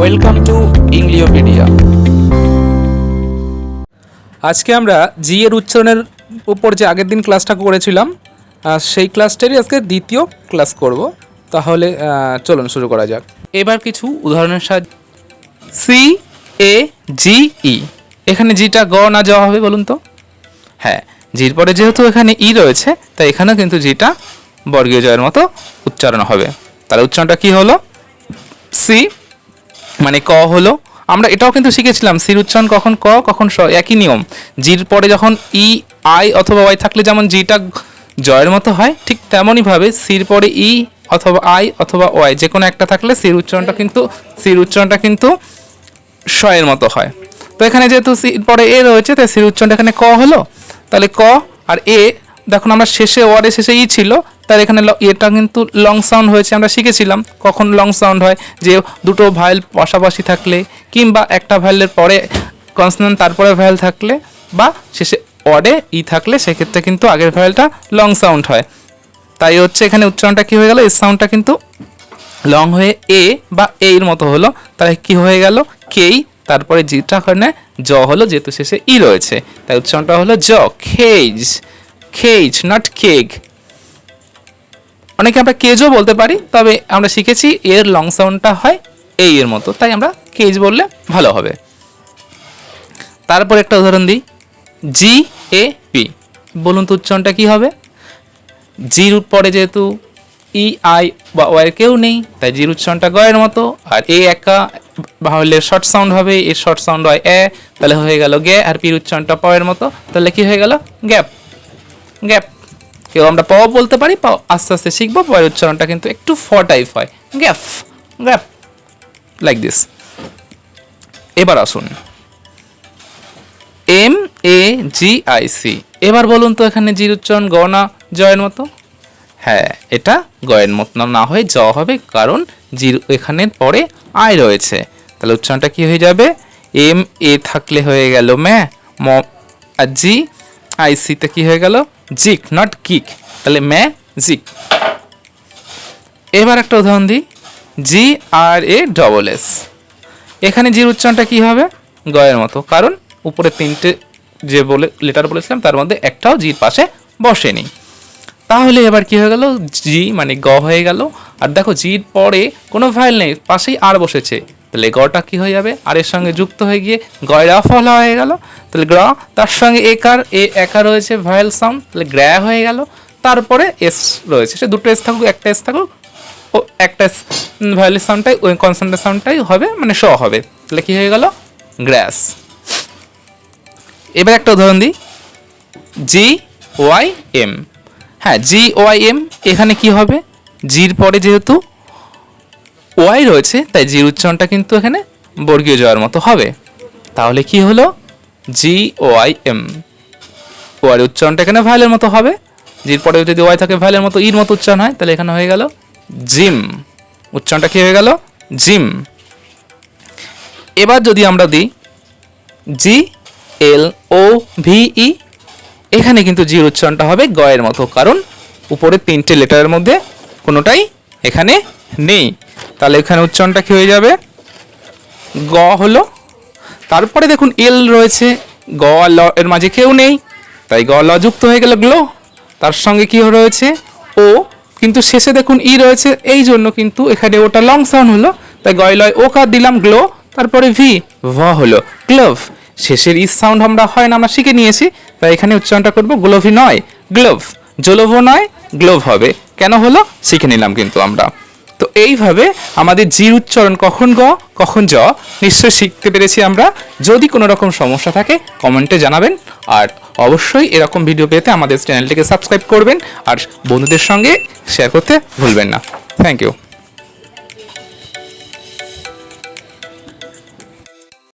Welcome to ইংলিওপিডিয়া আজকে আমরা জি এর উচ্চারণের উপর যে আগের দিন ক্লাসটা করেছিলাম সেই ক্লাসটারই আজকে দ্বিতীয় ক্লাস করব। তাহলে চলুন শুরু করা যাক। এবার কিছু উদাহরণের সাহায্যে সি এ জি ই এখানে জিটা গ না যাওয়া হবে বলুন তো? হ্যাঁ জির পরে যেহেতু এখানে ই রয়েছে, তাই এখানেও কিন্তু জিটা বর্গীয় জয়ের মতো উচ্চারণ হবে। তাহলে উচ্চারণটা কি হলো? সি মানে ক হলো আমরা এটাও কিন্তু শিখেছিলাম সির উচ্চারণ কখন ক কখন স একই নিয়ম। জির পরে যখন ই আই অথবা ওয়াই থাকলে যেমন জিটা জয়ের মতো হয় ঠিক তেমনইভাবে সির পরে ই অথবা আই অথবা ওয়াই যে কোনো একটা থাকলে সির উচ্চারণটা কিন্তু সির উচ্চারণটা কিন্তু শয়ের মতো হয়। তো এখানে যেহেতু সি পরে এ রয়েছে তাই সির উচ্চারণটা এখানে ক হলো তাহলে ক আর এ দেখুন আমরা শেষে ওয়ার্ডের শেষে ই ছিল তার এখানে এটা কিন্তু লং সাউন্ড হয়েছে, আমরা শিখেছিলাম কখন লং সাউন্ড হয়, যে দুটো ভাইল পাশাপাশি থাকলে কিংবা একটা ভাইলের পরে কনসোনেন্ট তারপরে ভাইল থাকলে বা শেষে ওয়ার্ডে ই থাকলে সেক্ষেত্রে কিন্তু আগের ভাইলটা লং সাউন্ড হয়। তাই হচ্ছে এখানে উচ্চারণটা কি হয়ে গেল? এর সাউন্ডটা কিন্তু লং হয়ে এ বা এর মতো হলো। তাহলে কি হয়ে গেল? কেই, তারপরে জিটা ওখানে জ হলো, যেহেতু শেষে ই রয়েছে। তাই উচ্চারণটা হলো জ খেজ খেজ নট কেক অনেকে আমরা কেজও বলতে পারি, তবে আমরা শিখেছি এর লং সাউন্ডটা হয় এই এর মতো। তাই আমরা কেজ বললে ভালো হবে। তারপর একটা উদাহরণ দিই। জি এ পি বলুন তো উচ্চারণটা কী হবে? জির পরে যেহেতু ই আই বা ওয়ের কেউ নেই, তাই জির উচ্চারণটা গয়ের মতো। আর এ একা হলে শর্ট সাউন্ড হবে, এর শর্ট সাউন্ড হয় এ তাহলে হয়ে গেল গে। আর পির উচ্চারণটা পয়ের মতো, তাহলে কি হয়ে গেল? গ্যাপ গ্যাপ কেউ আমরা প বলতে পারি প আস্তে আস্তে শিখব পয়ের উচ্চারণটা কিন্তু একটু ফ টাইপ হয়। গ্যাফ গ্যাপ লাইক দিস এবার আসুন। M A G I C এবার বলুন তো এখানে জির উচ্চারণ গ না জয়ের মতো? হ্যাঁ এটা গয়ের মতো না হয়ে জ হবে, কারণ জির এখানে পরে আই রয়েছে। তাহলে উচ্চারণটা কি হয়ে যাবে? এম এ থাকলে হয়ে গেল ম্যা, ম, আর জি আই সিতে কি হয়ে গেল? জিক নট কিক তাহলে ম্যা জিক। এবার একটা উদাহরণ দিই। জি আর এ ডবল এস এখানে জির উচ্চারণটা কি হবে? গয়ের মতো। কারণ উপরে তিনটে যে বলে লেটার বলেছিলাম, তার মধ্যে একটাও জির পাশে বসেনি। তাহলে এবার কি হয়ে গেল? জি মানে গ হয়ে গেল। আর দেখো জির পরে কোনো ফাইল নেই, পাশেই আর বসেছে। তাহলে গটা কি হয়ে যাবে? আর এর সঙ্গে যুক্ত হয়ে গিয়ে গয়রা ফলা হয়ে গেল। তাহলে গ্র তার সঙ্গে একার এ একা রয়েছে, ভয়েল সাউন্ড তাহলে গ্র্যা হয়ে গেল। তারপরে এস রয়েছে। সে দুটো এস থাকুক, একটা এস থাকুক, ও একটা ভায়োলের সাউন্ডটাই ওই কনসেন্টের সাউন্ডটাই হবে মানে শ হবে। তাহলে কি হয়ে গেল? গ্র্যাস। এবার একটা উদাহরণ দিই। G Y M. হ্যাঁ জি ওয়াই এম, এখানে কি হবে? জির পরে যেহেতু ওয়াই রয়েছে, তাই জির উচ্চারণটা কিন্তু এখানে বর্গীয় জয়ের মতো হবে। তাহলে কি হলো? জি ওয়াই এম। ওয়াই উচ্চারণটা এখানে ভাইলের মতো হবে। জির পরে যদি ওয়াই থাকে, ভাইলের মতো ইর মতো উচ্চারণ হয়, তাহলে এখানে হয়ে গেল জিম। উচ্চারণটা কি হয়ে গেল? জিম। এবার যদি আমরা দিই, জি এল ও ভি ই, এখানে কিন্তু জির উচ্চারণটা হবে গয়ের মতো, কারণ উপরে তিনটে লেটারের মধ্যে কোনোটাই এখানে নেই। তাহলে এখানে উচ্চারণটা কি হয়ে যাবে? গ হলো, তারপরে দেখুন এল রয়েছে, গ আর ল, এর মাঝে কেউ নেই, তাই গ, ল যুক্ত হয়ে গেল গ্লো, তার সঙ্গে কি রয়েছে? ও, কিন্তু শেষে দেখুন ই রয়েছে, এই জন্য কিন্তু এখানে ওটা লং সাউন্ড হলো, তাই গয়, লয়, ও কার দিলাম গ্লো, তারপরে ভি, ভ হলো, গ্লোভ, শেষের ই সাউন্ড আমরা হয় না, আমরা শিখে নিয়েছি, তাই এখানে উচ্চারণটা করব গ্লোভি নয়, গ্লোভ জলোভো নয়, গ্লোভ হবে, কেন হলো? শিখে নিলাম কিন্তু আমরা। তো এইভাবে আমাদের জির উচ্চারণ কখন গ, কখন জ, নিশ্চয়ই শিখতে পেরেছি আমরা। যদি কোনো রকম সমস্যা থাকে, কমেন্টে জানাবেন। আর অবশ্যই এরকম ভিডিও পেতে আমাদের চ্যানেলটিকে সাবস্ক্রাইব করবেন। আর বন্ধুদের সঙ্গে শেয়ার করতে ভুলবেন না। Thank you